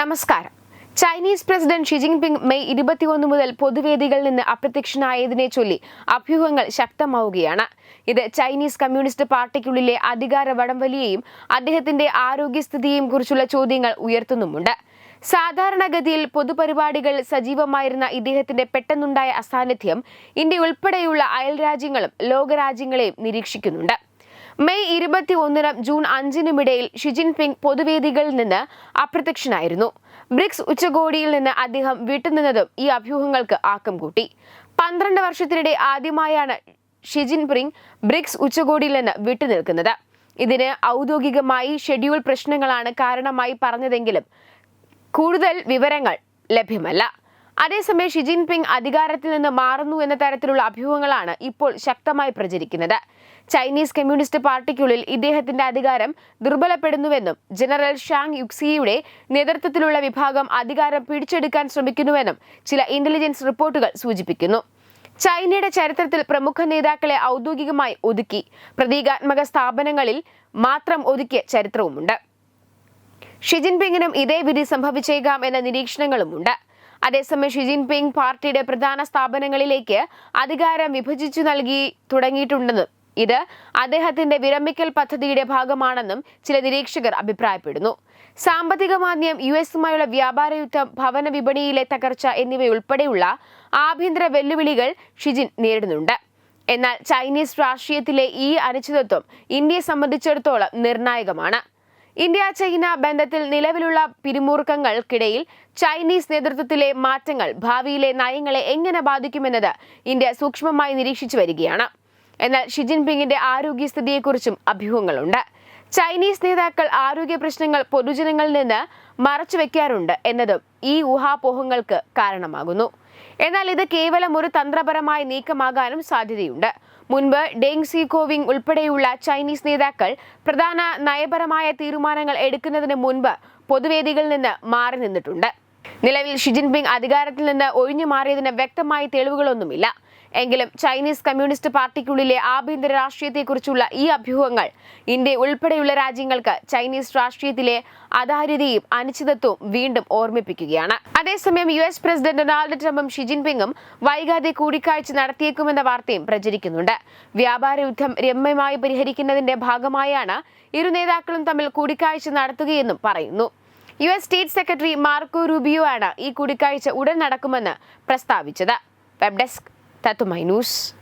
നമസ്കാരം. Chinese president Xi Jinping May ഇരുപത്തിയൊന്ന് മുതൽ പൊതുവേദികളിൽ നിന്ന് അപ്രത്യക്ഷനായതിനെ ചൊല്ലി അഭ്യൂഹങ്ങൾ ശക്തമാവുകയാണ്. ഇത് ചൈനീസ് കമ്മ്യൂണിസ്റ്റ് പാർട്ടിക്കുള്ളിലെ അധികാര വടംവലിയെയും അദ്ദേഹത്തിന്റെ ആരോഗ്യസ്ഥിതിയെയും കുറിച്ചുള്ള ചോദ്യങ്ങൾ ഉയർത്തുന്നുമുണ്ട്. സാധാരണഗതിയിൽ പൊതുപരിപാടികൾ സജീവമായിരുന്ന ഇദ്ദേഹത്തിന്റെ പെട്ടെന്നുണ്ടായ അസാന്നിധ്യം ഇന്ത്യ ഉൾപ്പെടെയുള്ള അയൽരാജ്യങ്ങളും ലോകരാജ്യങ്ങളെയും നിരീക്ഷിക്കുന്നുണ്ട്. മെയ് ഇരുപത്തി ഒന്നിനും ജൂൺ അഞ്ചിനുമിടയിൽ ഷിജിൻപിങ് പൊതുവേദികളിൽ നിന്ന് അപ്രത്യക്ഷനായിരുന്നു. ബ്രിക്സ് ഉച്ചകോടിയിൽ നിന്ന് അദ്ദേഹം വിട്ടുനിന്നതും ഈ അഭ്യൂഹങ്ങൾക്ക് ആക്കം കൂട്ടി. പന്ത്രണ്ട് വർഷത്തിനിടെ ആദ്യമായാണ് ഷിജിൻ പിങ് ബ്രിക്സ് ഉച്ചകോടിയിൽ നിന്ന് വിട്ടുനിൽക്കുന്നത്. ഇതിന് ഔദ്യോഗികമായി ഷെഡ്യൂൾ പ്രശ്നങ്ങളാണ് കാരണമായി പറഞ്ഞതെങ്കിലും കൂടുതൽ വിവരങ്ങൾ ലഭ്യമല്ല. അതേസമയം ഷി ജിൻപിങ് അധികാരത്തിൽ നിന്ന് മാറുന്നു എന്ന തരത്തിലുള്ള അഭ്യൂഹങ്ങളാണ് ഇപ്പോൾ ശക്തമായി പ്രചരിക്കുന്നത്. ചൈനീസ് കമ്മ്യൂണിസ്റ്റ് പാർട്ടിക്കുള്ളിൽ ഇദ്ദേഹത്തിന്റെ അധികാരം ദുർബലപ്പെടുന്നുവെന്നും ജനറൽ ഷാങ് യുക്സിയുടെ നേതൃത്വത്തിലുള്ള വിഭാഗം അധികാരം പിടിച്ചെടുക്കാൻ ശ്രമിക്കുന്നുവെന്നും ചില ഇന്റലിജൻസ് റിപ്പോർട്ടുകൾ സൂചിപ്പിക്കുന്നു. ചൈനയുടെ ചരിത്രത്തിൽ പ്രമുഖ നേതാക്കളെ ഔദ്യോഗികമായി ഒതുക്കി പ്രതീകാത്മക സ്ഥാപനങ്ങളിൽ മാത്രം ഒതുക്കിയ ചരിത്രവുമുണ്ട്. ഷി ജിൻപിങ്ങിനും ഇതേ വിധി സംഭവിച്ചേക്കാം എന്ന നിരീക്ഷണങ്ങളുമുണ്ട്. അതേസമയം ഷി ജിൻപിങ് പാർട്ടിയുടെ പ്രധാന സ്ഥാപനങ്ങളിലേക്ക് അധികാരം വിഭജിച്ചു നൽകി തുടങ്ങിയിട്ടുണ്ടെന്നും ഇത് അദ്ദേഹത്തിന്റെ വിരമിക്കൽ പദ്ധതിയുടെ ഭാഗമാണെന്നും ചില നിരീക്ഷകർ അഭിപ്രായപ്പെടുന്നു. സാമ്പത്തിക മാന്ദ്യം യു എസുമായുള്ള വ്യാപാര യുദ്ധം ഭവന വിപണിയിലെ തകർച്ച എന്നിവയുൾപ്പെടെയുള്ള ആഭ്യന്തര വെല്ലുവിളികൾ ഷിജിൻ നേരിടുന്നുണ്ട്. എന്നാൽ ചൈനീസ് രാഷ്ട്രീയത്തിലെ ഈ അനിശ്ചിതത്വം ഇന്ത്യയെ സംബന്ധിച്ചിടത്തോളം നിർണായകമാണ്. ഇന്ത്യ ചൈന ബന്ധത്തിൽ നിലവിലുള്ള പിരിമുറുക്കങ്ങൾക്കിടയിൽ ചൈനീസ് നേതൃത്വത്തിലെ മാറ്റങ്ങൾ ഭാവിയിലെ നയങ്ങളെ എങ്ങനെ ബാധിക്കുമെന്നത് ഇന്ത്യ സൂക്ഷ്മമായി നിരീക്ഷിച്ചു വരികയാണ്. എന്നാൽ ഷിജിൻപിങ്ങിന്റെ ആരോഗ്യസ്ഥിതിയെക്കുറിച്ചും അഭ്യൂഹങ്ങളുണ്ട്. ചൈനീസ് നേതാക്കൾ ആരോഗ്യ പ്രശ്നങ്ങൾ പൊതുജനങ്ങളിൽ നിന്ന് മറച്ചു വെക്കാറുണ്ട് എന്നതും ഈ ഊഹാപോഹങ്ങൾക്ക് കാരണമാകുന്നു. എന്നാൽ ഇത് കേവലം ഒരു തന്ത്രപരമായ നീക്കമാകാനും സാധ്യതയുണ്ട്. മുൻപ് ഡെങ് സി കോവിങ് ഉൾപ്പെടെയുള്ള ചൈനീസ് നേതാക്കൾ പ്രധാന നയപരമായ തീരുമാനങ്ങൾ എടുക്കുന്നതിന് മുൻപ് പൊതുവേദികളിൽ നിന്ന് മാറി നിന്നിട്ടുണ്ട്. നിലവിൽ ഷിജിൻപിങ് അധികാരത്തിൽ നിന്ന് ഒഴിഞ്ഞു മാറിയതിന് വ്യക്തമായ തെളിവുകളൊന്നുമില്ല. എങ്കിലും ചൈനീസ് കമ്മ്യൂണിസ്റ്റ് പാർട്ടിക്കുള്ളിലെ ആഭ്യന്തര രാഷ്ട്രീയത്തെക്കുറിച്ചുള്ള ഈ അഭ്യൂഹങ്ങൾ ഇന്ത്യ ഉൾപ്പെടെയുള്ള രാജ്യങ്ങൾക്ക് ചൈനീസ് രാഷ്ട്രീയത്തിലെ അതാര്യതയും അനിശ്ചിതത്വവും വീണ്ടും ഓർമ്മിപ്പിക്കുകയാണ്. അതേസമയം യു എസ് പ്രസിഡന്റ് ഡൊണാൾഡ് ട്രംപും ഷി ജിൻപിങ്ങും വൈകാതെ കൂടിക്കാഴ്ച നടത്തിയേക്കുമെന്ന വാർത്തയും പ്രചരിക്കുന്നുണ്ട്. വ്യാപാര യുദ്ധം രമ്യമായി പരിഹരിക്കുന്നതിന്റെ ഭാഗമായാണ് ഇരു നേതാക്കളും തമ്മിൽ കൂടിക്കാഴ്ച നടത്തുകയെന്നും പറയുന്നു. U S state secretary Marco Rubio ആണ് ഈ കൂടിക്കാഴ്ച ഉടൻ നടക്കുമെന്ന് പ്രസ്താവിച്ചത്. Web desk Tato Minus